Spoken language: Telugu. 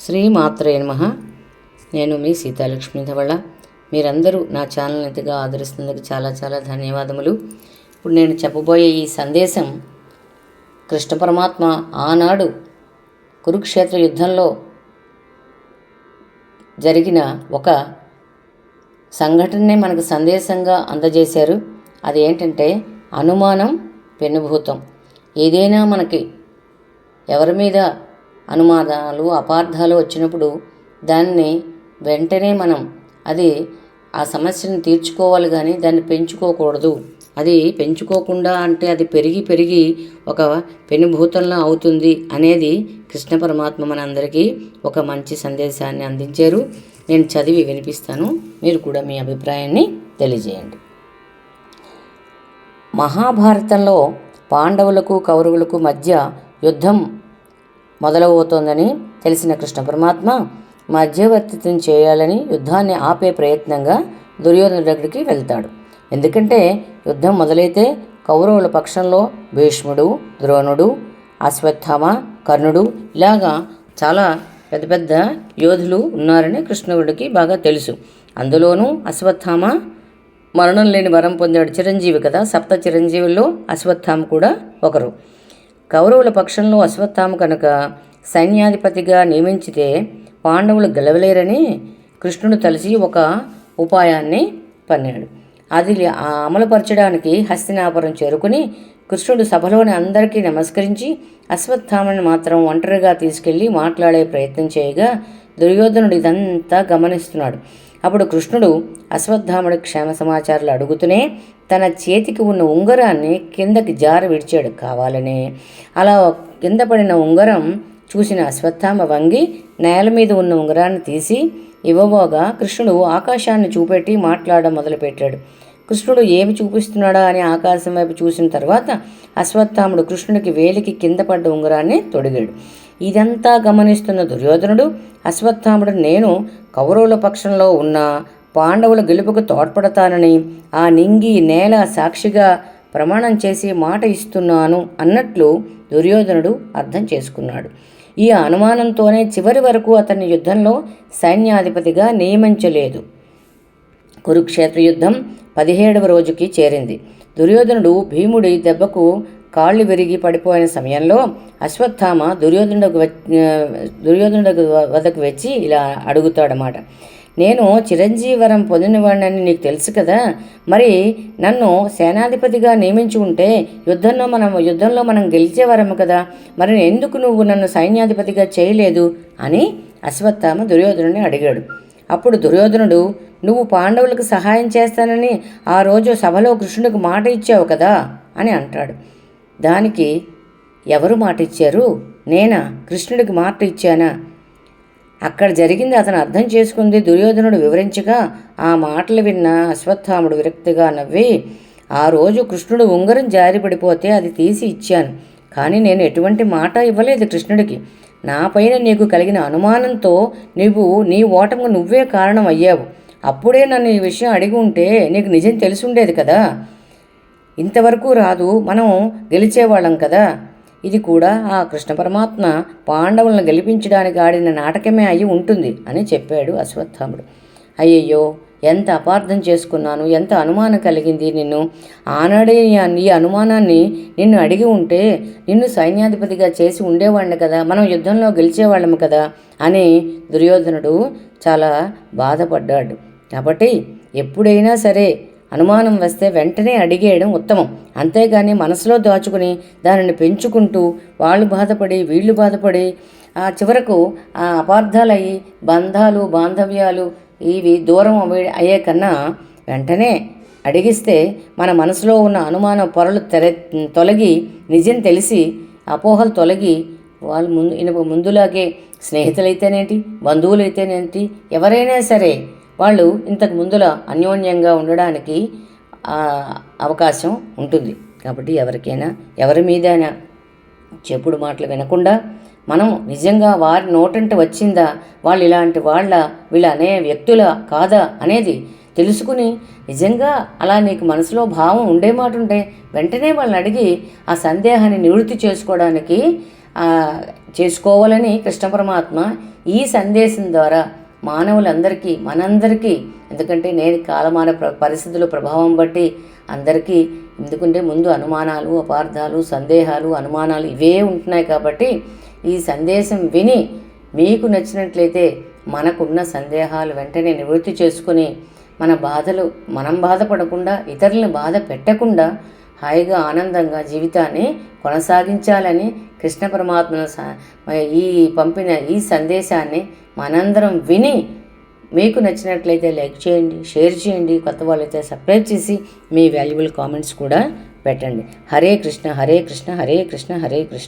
శ్రీమాత్రే నమ. నేను మీ సీతాలక్ష్మి ధవళ. మీరందరూ నా ఛానల్ ఎంతగా ఆదరిస్తున్నందుకు చాలా చాలా ధన్యవాదములు. ఇప్పుడు నేను చెప్పబోయే ఈ సందేశం కృష్ణ పరమాత్మ ఆనాడు కురుక్షేత్ర యుద్ధంలో జరిగిన ఒక సంఘటననే మనకు సందేశంగా అందజేశారు. అది ఏంటంటే అనుమానం పెనుభూతం. ఏదైనా మనకి ఎవరి మీద అనుమానాలు అపార్థాలు వచ్చినప్పుడు దాన్ని వెంటనే మనం అది ఆ సమస్యను తీర్చుకోవాలి కానీ దాన్ని పెంచుకోకూడదు. అది పెంచుకోకుండా అంటే అది పెరిగి పెరిగి ఒక పెనుభూతంలో అవుతుంది అనేది కృష్ణ పరమాత్మ మనందరికీ ఒక మంచి సందేశాన్ని అందించారు. నేను చదివి వినిపిస్తాను. మీరు కూడా మీ అభిప్రాయాన్ని తెలియజేయండి. మహాభారతంలో పాండవులకు కౌరవులకు మధ్య యుద్ధం మొదలవుతోందని తెలిసిన కృష్ణ పరమాత్మ మధ్యవర్తిత్వం చేయాలని యుద్ధాన్ని ఆపే ప్రయత్నంగా దుర్యోధన దగ్గరికి వెళ్తాడు. ఎందుకంటే యుద్ధం మొదలైతే కౌరవుల పక్షంలో భీష్ముడు ద్రోణుడు అశ్వత్థామ కర్ణుడు ఇలాగా చాలా పెద్ద పెద్ద యోధులు ఉన్నారని కృష్ణుడికి బాగా తెలుసు. అందులోనూ అశ్వత్థామ మరణం లేని వరం పొందాడు చిరంజీవి కదా. సప్త చిరంజీవుల్లో అశ్వత్థామ కూడా ఒకరు. కౌరవుల పక్షంలో అశ్వత్థామ కనుక సైన్యాధిపతిగా నియమించితే పాండవులు గెలవలేరని కృష్ణుడు తలిసి ఒక ఉపాయాన్ని పన్నాడు. అది అమలుపరచడానికి హస్తినాపురం చేరుకుని కృష్ణుడు సభలోని అందరికీ నమస్కరించి అశ్వత్థామని మాత్రం ఒంటరిగా తీసుకెళ్ళి మాట్లాడే ప్రయత్నం చేయగా దుర్యోధనుడు ఇదంతా గమనిస్తున్నాడు. అప్పుడు కృష్ణుడు అశ్వత్థాముడి క్షేమ సమాచారాలు అడుగుతూనే తన చేతికి ఉన్న ఉంగరాన్ని కిందకి జార విడిచాడు కావాలనే. అలా కింద పడిన ఉంగరం చూసిన అశ్వత్థామ వంగి నేల మీద ఉన్న ఉంగరాన్ని తీసి ఇవ్వబోగా కృష్ణుడు ఆకాశాన్ని చూపెట్టి మాట్లాడడం మొదలుపెట్టాడు. కృష్ణుడు ఏమి చూపిస్తున్నాడా అని ఆకాశం వైపు చూసిన తర్వాత అశ్వత్థాముడు కృష్ణుడికి వేలికి కింద పడ్డ ఉంగరాన్ని తొడిగాడు. ఇదంతా గమనిస్తున్న దుర్యోధనుడు అశ్వత్థాముడు నేను కౌరవుల పక్షంలో ఉన్న పాండవుల గెలుపుకు తోడ్పడతానని ఆ నింగి నేల సాక్షిగా ప్రమాణం చేసి మాట ఇస్తున్నాను అన్నట్లు దుర్యోధనుడు అర్థం చేసుకున్నాడు. ఈ అనుమానంతోనే చివరి వరకు అతన్ని యుద్ధంలో సైన్యాధిపతిగా నియమించలేదు. కురుక్షేత్ర యుద్ధం పదిహేడవ రోజుకి చేరింది. దుర్యోధనుడు భీముడి దెబ్బకు కాళ్ళు విరిగి పడిపోయిన సమయంలో అశ్వత్థామ దుర్యోధనుడు దుర్యోధనుడు వద్దకు వచ్చి ఇలా అడుగుతాడనమాట నేను చిరంజీవరం పొందినవాడినని నీకు తెలుసు కదా? మరి నన్ను సేనాధిపతిగా నియమించి ఉంటే యుద్ధంలో మనం యుద్ధంలో మనం గెలిచేవారము కదా? మరి ఎందుకు నువ్వు నన్ను సైన్యాధిపతిగా చేయలేదు? అని అశ్వత్థామ దుర్యోధనుడిని అడిగాడు. అప్పుడు దుర్యోధనుడు నువ్వు పాండవులకు సహాయం చేస్తానని ఆ రోజు సభలో కృష్ణుడికి మాట ఇచ్చావు కదా అని అంటాడు. దానికి ఎవరు మాట ఇచ్చారు? నేనా? కృష్ణుడికి మాట ఇచ్చానా? అక్కడ జరిగింది అతను అర్థం చేసుకుంది దుర్యోధనుడు వివరించగా ఆ మాటలు విన్న అశ్వత్థాముడు విరక్తిగా నవ్వి ఆ రోజు కృష్ణుడు ఉంగరం జారిపడిపోతే అది తీసి ఇచ్చాను కానీ నేను ఎటువంటి మాట ఇవ్వలేదు కృష్ణుడికి. నాపైన నీకు కలిగిన అనుమానంతో నీవు నీ ఓటముకు నువ్వే కారణం అయ్యావు. అప్పుడే నన్ను ఈ విషయం అడిగి ఉంటే నీకు నిజం తెలిసి ఉండేది కదా. ఇంతవరకు రాదు మనం గెలిచేవాళ్ళం కదా. ఇది కూడా ఆ కృష్ణ పరమాత్మ పాండవులను గెలిపించడానికి ఆడిన నాటకమే అయి ఉంటుంది అని చెప్పాడు అశ్వత్థాముడు. అయ్యయ్యో ఎంత అపార్థం చేసుకున్నాను ఎంత అనుమానం కలిగింది నిన్ను. ఆనాడే ఈ అనుమానాన్ని నిన్ను అడిగి ఉంటే నిన్ను సైన్యాధిపతిగా చేసి ఉండేవాడిని కదా మనం యుద్ధంలో గెలిచేవాళ్ళము కదా అని దుర్యోధనుడు చాలా బాధపడ్డాడు. కాబట్టి ఎప్పుడైనా సరే అనుమానం వస్తే వెంటనే అడిగేయడం ఉత్తమం. అంతేగాని మనసులో దాచుకుని దానిని పెంచుకుంటూ వాళ్ళు బాధపడి వీళ్ళు బాధపడి ఆ చివరకు ఆ అపార్థాలయ్యి బంధాలు బాంధవ్యాలు ఇవి దూరం అయ్యే కన్నా వెంటనే అడిగిస్తే మన మనసులో ఉన్న అనుమాన పొరలు తెర తొలగి నిజం తెలిసి అపోహలు తొలగి వాళ్ళు ముందు ఇనుప ముందులాగే స్నేహితులైతేనేంటి బంధువులైతేనేంటి ఎవరైనా సరే వాళ్ళు ఇంతకు ముందులా అన్యోన్యంగా ఉండడానికి అవకాశం ఉంటుంది. కాబట్టి ఎవరికైనా ఎవరి మీదైనా చెప్పుడు మాటలు వినకుండా మనం నిజంగా వారి నోటంట వచ్చిందా వాళ్ళు ఇలాంటి వాళ్ళ వీళ్ళ అనే వ్యక్తుల కాదా అనేది తెలుసుకుని నిజంగా అలా నీకు మనసులో భావం ఉండే మాట ఉంటే వెంటనే వాళ్ళని అడిగి ఆ సందేహాన్ని నివృత్తి చేసుకోవడానికి చేసుకోవాలని కృష్ణ పరమాత్మ ఈ సందేశం ద్వారా మానవులందరికీ మనందరికీ ఎందుకంటే నేను కాలమాన ప్ర పరిస్థితుల ప్రభావం బట్టి అందరికీ ఎందుకంటే ముందు అనుమానాలు అపార్థాలు సందేహాలు అనుమానాలు ఇవే ఉంటున్నాయి కాబట్టి ఈ సందేశం విని మీకు నచ్చినట్లయితే మనకున్న సందేహాలు వెంటనే నివృత్తి చేసుకుని మన బాధలు మనం బాధపడకుండా ఇతరులను బాధ పెట్టకుండా హాయిగా ఆనందంగా జీవితాన్ని కొనసాగించాలని కృష్ణ పరమాత్మ ఈ పంపిన ఈ సందేశాన్ని మనందరం విని మీకు నచ్చినట్లయితే లైక్ చేయండి షేర్ చేయండి కొత్త వాళ్ళైతే సబ్స్క్రైబ్ చేసి మీ వాల్యుబుల్ కామెంట్స్ కూడా పెట్టండి. హరే కృష్ణ హరే కృష్ణ హరే కృష్ణ హరే కృష్ణ.